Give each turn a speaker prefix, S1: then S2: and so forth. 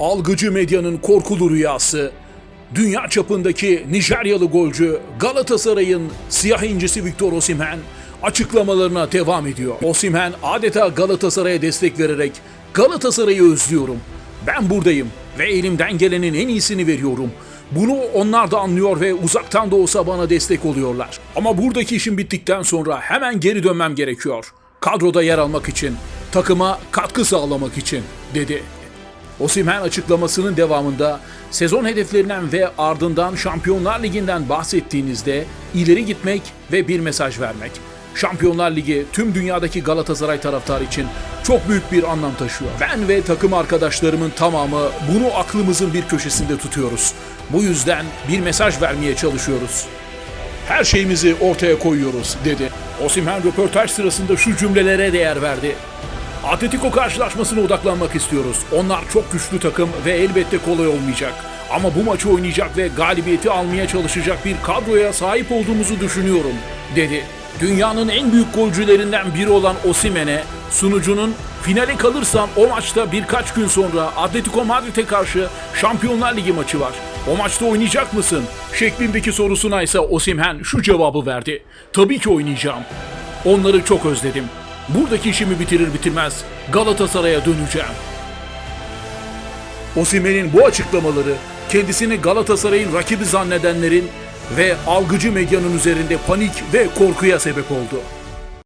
S1: algıcı medyanın korkulu rüyası, dünya çapındaki Nijeryalı golcü Galatasaray'ın siyah incisi Victor Osimhen açıklamalarına devam ediyor. Osimhen adeta Galatasaray'a destek vererek Galatasaray'ı özlüyorum. Ben buradayım ve elimden gelenin en iyisini veriyorum. Bunu onlar da anlıyor ve uzaktan da olsa bana destek oluyorlar. Ama buradaki işim bittikten sonra hemen geri dönmem gerekiyor. Kadroda yer almak için, takıma katkı sağlamak için dedi. Osimhen açıklamasının devamında sezon hedeflerinden ve ardından Şampiyonlar Ligi'nden bahsettiğinizde ileri gitmek ve bir mesaj vermek. Şampiyonlar Ligi tüm dünyadaki Galatasaray taraftarı için çok büyük bir anlam taşıyor. Ben ve takım arkadaşlarımın tamamı bunu aklımızın bir köşesinde tutuyoruz. Bu yüzden bir mesaj vermeye çalışıyoruz. Her şeyimizi ortaya koyuyoruz dedi. Osimhen röportaj sırasında şu cümlelere değer verdi. Atletico karşılaşmasına odaklanmak istiyoruz. Onlar çok güçlü takım ve elbette kolay olmayacak. Ama bu maçı oynayacak ve galibiyeti almaya çalışacak bir kadroya sahip olduğumuzu düşünüyorum, dedi. Dünyanın en büyük golcülerinden biri olan Osimhen'e sunucunun finale kalırsam o maçta birkaç gün sonra Atletico Madrid'e karşı Şampiyonlar Ligi maçı var. O maçta oynayacak mısın? şeklindeki sorusuna ise Osimhen şu cevabı verdi. Tabii ki oynayacağım. Onları çok özledim. Buradaki işimi bitirir bitirmez Galatasaray'a döneceğim. Osimhen'in bu açıklamaları kendisini Galatasaray'ın rakibi zannedenlerin ve algıcı medyanın üzerinde panik ve korkuya sebep oldu.